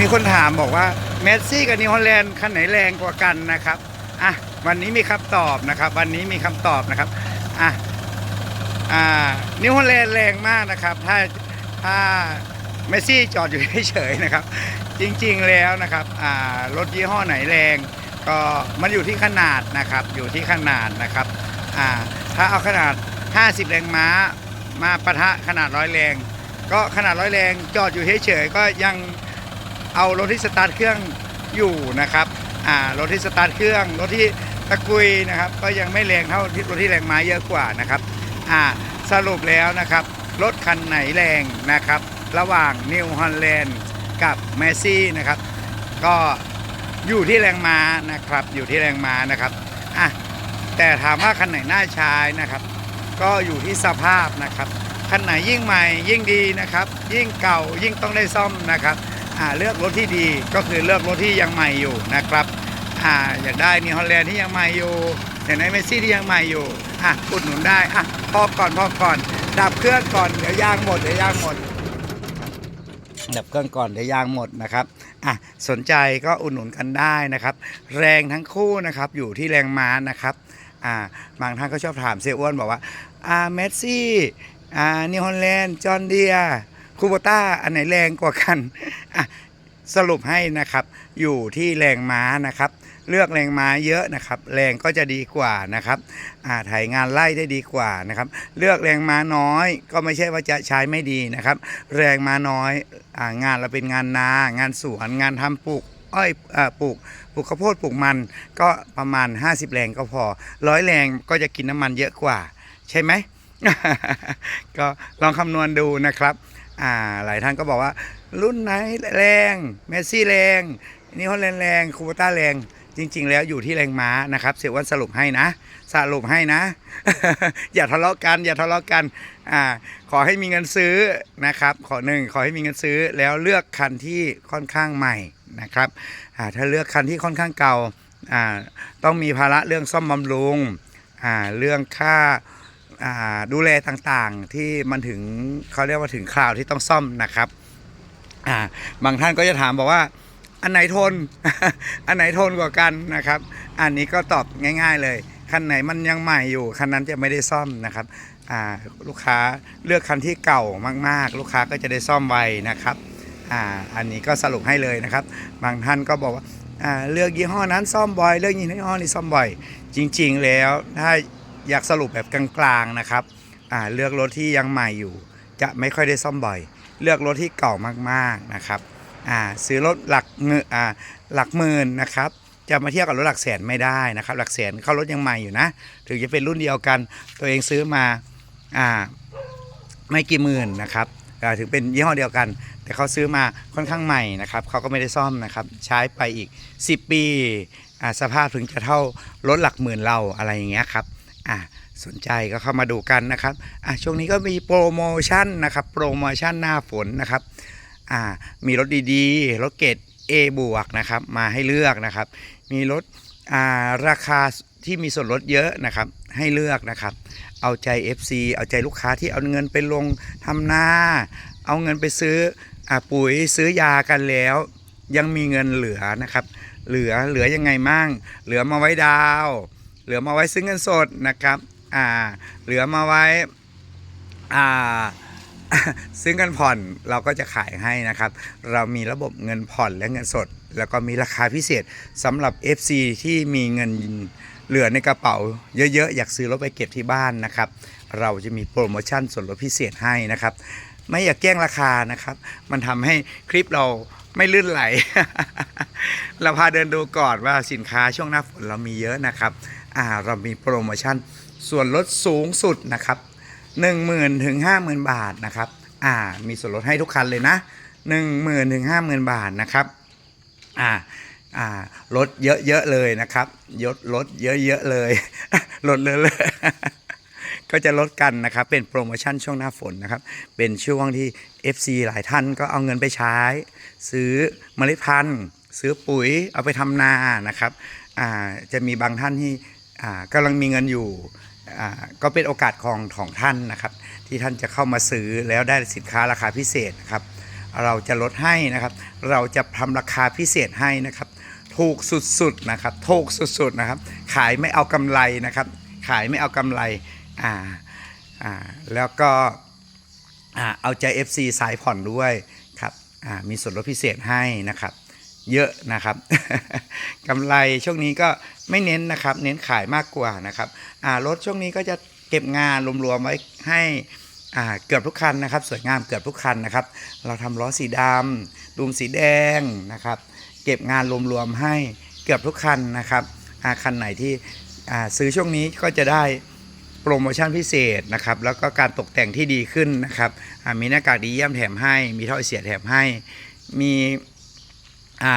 มีคนถามบอกว่าเมสซี่กับนิวฮอลแลนด์คันไหนแรงกว่ากันนะครับอะวันนี้มีคำตอบนะครับ วันนี้มีคำตอบนะครับอะอ่านิวฮอลแลนด์แรงมากนะครับ ถ้าถ้าเมสซี่จอดอยู่เฉยๆนะครับ จริงๆแล้วนะครับอ่ารถยี่ห้อไหนแรง ก็มันอยู่ที่ขนาดนะครับ อยู่ที่ขนาดนะครับอ่าถ้าเอาขนาด 50 แรงม้า มาปะทะขนาดร้อยแรง ก็ขนาดร้อยแรงจอดอยู่เฉยๆก็ยัง เอารถที่สตาร์ทเครื่องอยู่นะครับอ่ารถที่สตาร์ทเครื่องรถที่ตะกุยนะครับ ก็ยังไม่แรงเท่ารถที่แรงม้าเยอะกว่านะครับอ่าสรุปแล้วนะครับ รถคันไหนแรงนะครับ ระหว่างนิวฮอลแลนด์กับเมซี่นะครับ ก็อยู่ที่แรงม้านะครับ อยู่ที่แรงม้านะครับอะแต่ถามว่าคันไหนน่าใช้นะครับ ก็อยู่ที่สภาพนะครับคันไหนยิ่งใหม่ยิ่งดีนะครับ ยิ่งเก่ายิ่งต้องได้ซ่อมนะครับ เลือกรถที่ดีก็คือเลือกรถที่ยังใหม่อยู่นะครับอ่าอยากได้นิวฮอลแลนด์ที่ยังใหม่อยู่อยากได้เมสซี่ที่ยังใหม่อยู่อะอุดหนุนได้อะพอก่อนพอก่อน ดับเครื่องก่อนเดี๋ยวยางหมดเดี๋ยวยางหมดดับเครื่องก่อนเดี๋ยวยางหมดนะครับอะสนใจก็อุดหนุนกันได้นะครับ แรงทั้งคู่นะครับอยู่ที่แรงม้านะครับอ่าบางท่านก็ชอบถามเซอ้วนบอกว่าอ่าเมสซี่อ่านิวฮอลแลนด์จอห์นเดีย คูโบต้าอันไหนแรงกว่ากันอะสรุปให้นะครับอยู่ที่แรงม้านะครับ เลือกแรงม้าเยอะนะครับ แรงก็จะดีกว่านะครับอ่าถ่ายงานไล่ได้ดีกว่านะครับ เลือกแรงม้าน้อย ก็ไม่ใช่ว่าจะใช้ไม่ดีนะครับ แรงม้าน้อยอางานเราเป็นงานนา งานสวนงานทำปลูกอ้อยปลูกปลูกข้าวโพดปลูกมันก็ประมาณ 50 แรงก็พอร้อยแรงก็จะกินน้ำมันเยอะกว่า ใช่ไหมก็ลองคำนวณดูนะครับ อ่าหลายท่านก็บอกว่า รุ่นไหนแรงเมสซี่แรงนี่ฮอลแลนด์แรงคูบต้าแรงจริง ๆ แล้วอยู่ที่แรงม้านะครับ เสียวันสรุปให้นะ สรุปให้นะ อย่าทะเลาะกัน อย่าทะเลาะกันอ่าขอให้มีเงินซื้อนะครับ ขอหนึ่งขอให้มีเงินซื้อแล้วเลือกคันที่ค่อนข้างใหม่นะครับอ่าถ้าเลือกคันที่ค่อนข้างเก่าอ่าต้องมีภาระเรื่องซ่อมบำรุงอ่าเรื่องค่า ดูแลต่างๆที่มันถึงเขาเรียกว่าถึงคราวที่ต้องซ่อมนะครับบางท่านก็จะถามบอกว่า อันไหนทน อันไหนทนกว่ากันนะครับ อันนี้ก็ตอบง่าย ๆ เลยคันไหนมันยังใหม่อยู่คันนั้นจะไม่ได้ซ่อมนะครับลูกค้าเลือกคันที่เก่ามากๆ ลูกค้าก็จะได้ซ่อมไวนะครับอ่าอันนี้ก็สรุปให้เลยนะครับ บางท่านก็บอกว่าอ่าเลือกยี่ห้อนั้นซ่อมบ่อย เลือกยี่ห้อนี้ซ่อมบ่อย จริง ๆ แล้วถ้า อยากสรุปแบบกลางๆนะครับอ่าเลือกรถที่ยังใหม่อยู่ จะไม่ค่อยได้ซ่อมบ่อย เลือกรถที่เก่ามากๆนะครับอ่าซื้อรถหลักเงอ่าหลักหมื่นนะครับจะมาเทียบกับรถหลักแสนไม่ได้นะครับ หลักแสนเข้ารถยังใหม่อยู่นะ ถึงจะเป็นรุ่นเดียวกัน ตัวเองซื้อมาอ่าไม่กี่หมื่นนะครับถึงเป็นยี่ห้อเดียวกัน แต่เขาซื้อมาค่อนข้างใหม่นะครับเขาก็ไม่ได้ซ่อมนะครับ ใช้ไปอีก 10 ปีสภาพถึงจะเท่ารถหลักหมื่นเราอะไรอย่างเงี้ยครับ อ่าสนใจก็เข้ามาดูกันนะครับอะช่วงนี้ก็มีโปรโมชั่นนะครับโปรโมชั่นหน้าฝนนะครับอ่ามีรถดีๆ รถเกรด A บวกนะครับมาให้เลือกนะครับ มีรถอ่าราคาที่มีส่วนลดเยอะนะครับให้เลือกนะครับ เอาใจ FC เอาใจลูกค้าที่เอาเงินไปลงทำนา เอาเงินไปซื้ออปุ๋ยซื้อยากันแล้ว ยังมีเงินเหลือนะครับ เหลือเหลือยังไงมั่ง เหลือมาไว้ดาว เหลือมาไว้ซื้อเงินสดนะครับอ่าเหลือมาไว้อ่าซื้อเงินผ่อนเราก็จะขายให้นะครับ เรามีระบบเงินผ่อนและเงินสด แล้วก็มีราคาพิเศษสำหรับ FC ที่มีเงินเหลือในกระเป๋าเยอะๆ อยากซื้อรถไปเก็บที่บ้านนะครับ เราจะมีโปรโมชั่นส่วนลดพิเศษให้นะครับ ไม่อยากแกล้งราคานะครับ มันทำให้คลิปเราไม่ลื่นไหล เราพาเดินดูก่อนว่าสินค้าช่วงหน้าฝนเรามีเยอะนะครับ อ่าเรามีโปรโมชั่น ส่วนลดสูงสุดนะครับ1 0,000ถึง50,000 บาทนะครับอ่ามีส่วนลดให้ทุกคันเลยนะ1 0,000ถึง50,000 บาทนะครับอ่าอ่าลดเยอะๆเลยนะครับยดลดเยอะๆเลยลดเลยเลยก็จะลดกันนะครับ เป็นโปรโมชั่นช่วงหน้าฝนนะครับ เป็นช่วงที่ FC หลายท่านก็เอาเงินไปใช้ ซื้อเมล็ดพันธุ์ ซื้อปุ๋ยเอาไปทำนานะครับอ่าจะมีบางท่านที่ กำลังมีเงินอยู่ก็เป็นโอกาสของของท่านนะครับ ที่ท่านจะเข้ามาซื้อแล้วได้สินค้าราคาพิเศษนะครับ เราจะลดให้นะครับ เราจะทำราคาพิเศษให้นะครับถูกสุดๆนะครับถูกสุดๆนะครับ ขายไม่เอากำไรนะครับ ขายไม่เอากำไรอ่าอ่าแล้วก็อ่าเอาใจ FC สายผ่อนด้วยครับอ่ามีส่วนลดพิเศษให้นะครับ เยอะนะครับกำไรช่วงนี้ก็ไม่เน้นนะครับ เน้นขายมากกว่านะครับรถช่วงนี้ก็จะเก็บงานรวมๆไว้ให้เกือบทุกคันนะครับ สวยงามเกือบทุกคันนะครับ เราทำล้อสีดำดุมสีแดงนะครับ เก็บงานรวมๆให้เกือบทุกคันนะครับคันไหนที่ซื้อช่วงนี้ก็จะได้โปรโมชั่นพิเศษนะครับ แล้วก็การตกแต่งที่ดีขึ้นนะครับมีหน้ากากดีเยี่ยมแถมให้ มีท่อเสียแถมให้ มี อ่า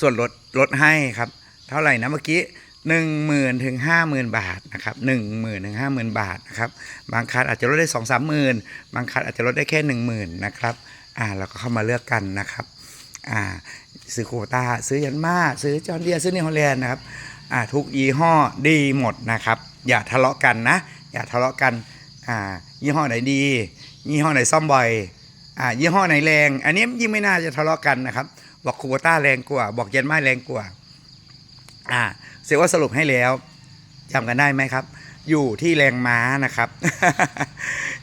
ส่วนลดลดให้ครับ เท่าไหร่นะเมื่อกี้หนึ่งหมื่นถึงห้าหมื่นบาทนะครับหนึ่งหมื่นถึงห้าหมื่นบาทนะครับบางคันอาจจะลดได้สองสามหมื่นบางคันอาจจะลดได้แค่หนึ่งหมื่นนะครับอ่าเราก็เข้ามาเลือกกันนะครับอ่าซื้อโคต้าซื้อยันมาซื้อจอร์เดียซื้อนิวฮอลแลนด์นะครับอ่าทุกยี่ห้อดีหมดนะครับ อย่าทะเลาะกันนะ อย่าทะเลาะกันอ่ายี่ห้อไหนดียี่ห้อไหนซ่อมบ่อยอ่ายี่ห้อไหนแรง อันนี้ยิ่งไม่น่าจะทะเลาะกันนะครับ บอกโควต้าแรงกว่า บอกเยันไมาแรงกว่า อ่าเสียว่าสรุปให้แล้วจำกันได้ไหมครับ อยู่ที่แรงม้านะครับ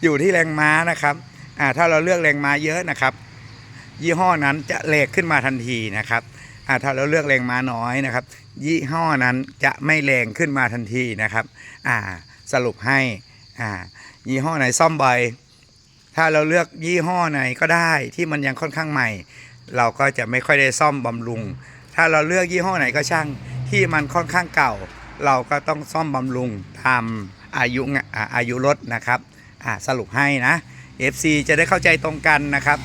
อยู่ที่แรงม้านะครับอ่าถ้าเราเลือกแรงม้าเยอะนะครับ ยี่ห้อนั้นจะแรงขึ้นมาทันทีนะครับอ่าถ้าเราเลือกแรงม้าน้อยนะครับ ยี่ห้อนั้นจะไม่แรงขึ้นมาทันทีนะครับอ่าสรุปให้อ่ายี่ห้อไหนซ่อมบ่อยถ้าเราเลือกยี่ห้อไหนก็ได้ที่มันยังค่อนข้างใหม่ เราก็จะไม่ค่อยได้ซ่อมบำรุง ถ้าเราเลือกยี่ห้อไหนก็ช่าง ที่มันค่อนข้างเก่า เราก็ต้องซ่อมบำรุงตามอายุงอ่าอายุรถนะครับอ่าสรุปให้นะ FC จะได้เข้าใจตรงกันนะครับ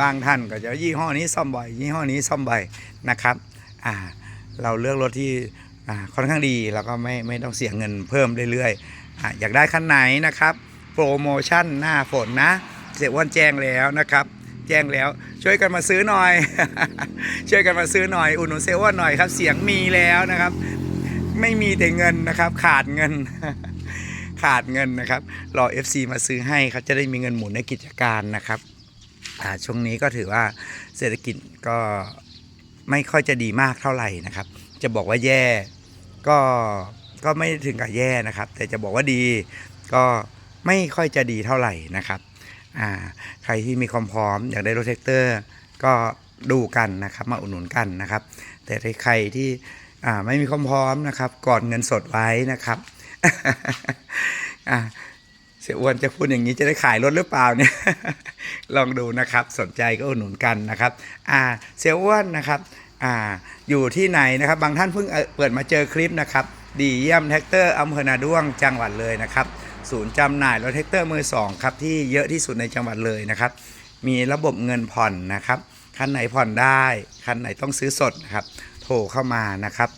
บางท่านก็จะยี่ห้อนี้ซ่อมบ่อย ยี่ห้อนี้ซ่อมบ่อยนะครับอ่าเราเลือกรถที่อ่าค่อนข้างดีแล้วก็ไม่ไม่ต้องเสียเงินเพิ่มเรื่อยๆอ่าอยากได้คันไหนนะครับ โปรโมชั่นหน้าฝนนะ เสียอ้วนแจ้งแล้วนะครับ แจ้งแล้ว ช่วยกันมาซื้อหน่อย ช่วยกันมาซื้อหน่อยอุดหนุนเซลอ้วนหน่อยครับ เสียงมีแล้วนะครับ ไม่มีแต่เงินนะครับ ขาดเงิน ขาดเงินนะครับ รอ FC มาซื้อให้เขาจะได้มีเงินหมุนในกิจการนะครับช่วงนี้ก็ถือว่าเศรษฐกิจก็ไม่ค่อยจะดีมากเท่าไหร่นะครับ จะบอกว่าแย่ก็ก็ไม่ถึงกับแย่นะครับ แต่จะบอกว่าดีก็ไม่ค่อยจะดีเท่าไหร่นะครับ อ่าใครที่มีความพร้อมอยากได้รถแท็กเตอร์ ก็ดูกันนะครับมาอุดหนุนกันนะครับ แต่ใครที่อ่าไม่มีความพร้อมนะครับกอนเงินสดไว้นะครับอ่าเสียอ้วนจะพูดอย่างนี้จะได้ขายรถหรือเปล่าเนี่ย ลองดูนะครับ สนใจก็อุดหนุนกันนะครับ อ่า เสียอ้วนนะครับ อ่า อยู่ที่ไหนนะครับ บางท่านเพิ่งเอ่อเปิดมาเจอคลิปนะครับ ดีเยี่ยมแท็กเตอร์อำเภอนาด้วงจังหวัดเลยนะครับ ศูนย์จำหน่ายรถแท็กเตอร์มือสองครับที่เยอะที่สุดในจังหวัดเลยนะครับ มีระบบเงินผ่อนนะครับ คันไหนผ่อนได้ คันไหนต้องซื้อสดนะครับโทรเข้ามานะครับ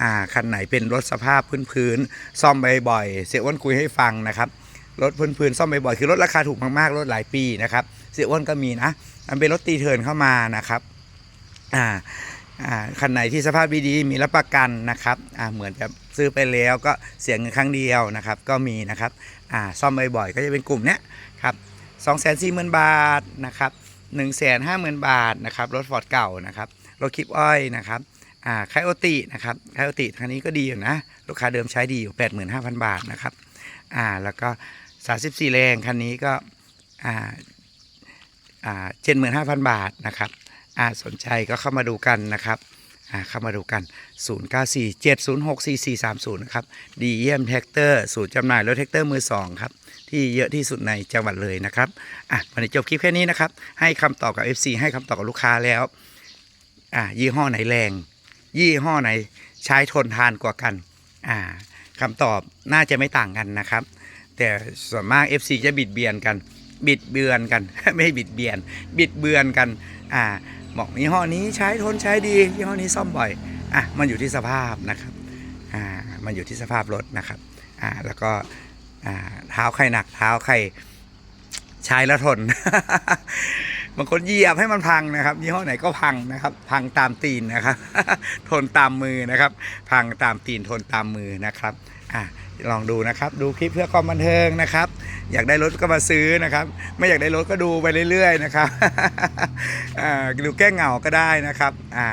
อ่าคันไหนเป็นรถสภาพพื้นๆซ่อมบ่อยๆเสียอ้วนคุยให้ฟังนะครับรถพื้นๆซ่อมบ่อยๆคือรถราคาถูกมากๆรถหลายปีนะครับเสียอ้วนก็มีนะมันเป็นรถตีเทิร์นเข้ามานะครับอ่าอ่าคันไหนที่สภาพดีๆมีรับประกันนะครับอ่าเหมือนจะ ซื้อไปแล้วก็เสียเงินครั้งเดียวนะครับ ก็มีนะครับอ่าซ่อมบ่อยๆก็จะเป็นกลุ่มเนี้ยครับสองแสนสี่หมื่นบาทนะครับหนึ่งแสนห้าหมื่นบาทนะครับรถฟอร์ดเก่านะครับรถคลิปอ้อยนะครับอ่าไคโอตินะครับไคโอติคันนี้ก็ดีอยู่นะ ลูกค้าเดิมใช้ดีอยู่ 85,000 บาทนะครับอ่าแล้วก็ 34 แรงคันนี้ก็อ่าอ่า75,000บาทนะครับอ่าสนใจก็เข้ามาดูกันนะครับ เข้ามาดูกัน 0947064430 นะครับ ดีเยี่ยมแท็กเตอร์ศูนย์จำหน่ายรถแท็กเตอร์มือสองครับ ที่เยอะที่สุดในจังหวัดเลยนะครับ อะวันนี้จบคลิปแค่นี้นะครับ ให้คำตอบกับ FC ให้คำตอบกับลูกค้าแล้ว อ่ายี่ห้อไหนแรง ยี่ห้อไหนใช้ทนทานกว่ากัน อ่าคำตอบน่าจะไม่ต่างกันนะครับ แต่ส่วนมาก FC จะบิดเบียนกัน บิดเบือนกัน ไม่บิดเบียน บิดเบือนกัน อ่า บอกยี่ห้อนี้ใช้ทนใช้ดียี่ห้อนี้ซ่อมบ่อยอะมันอยู่ที่สภาพนะครับอ่ามันอยู่ที่สภาพรถนะครับอ่าแล้วก็อ่าเท้าใครหนักเท้าใครใช้แล้วทนบางคนเหยียบให้มันพังนะครับยี่ห้อไหนก็พังนะครับ พังตามตีนนะครับ ทนตามมือนะครับ พังตามตีนทนตามมือนะครับอะ ลองดูนะครับ ดูคลิปเพื่อความบันเทิงนะครับ อยากได้รถก็มาซื้อนะครับ ไม่อยากได้รถก็ดูไปเรื่อยๆนะครับดูแก้เหงาก็ได้นะครับอ่า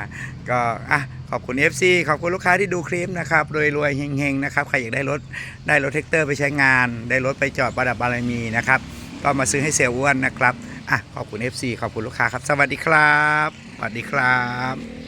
ก็อะขอบคุณ FC ขอบคุณลูกค้าที่ดูคลิปนะครับรวยๆเฮงๆนะครับใครอยากได้รถได้รถแท็กเตอร์ไปใช้งาน ได้รถไปจอดประดับบารมีนะครับก็มาซื้อให้เซลล์อ้วนนะครับอะขอบคุณ FC ขอบคุณลูกค้าครับ สวัสดีครับ สวัสดีครับ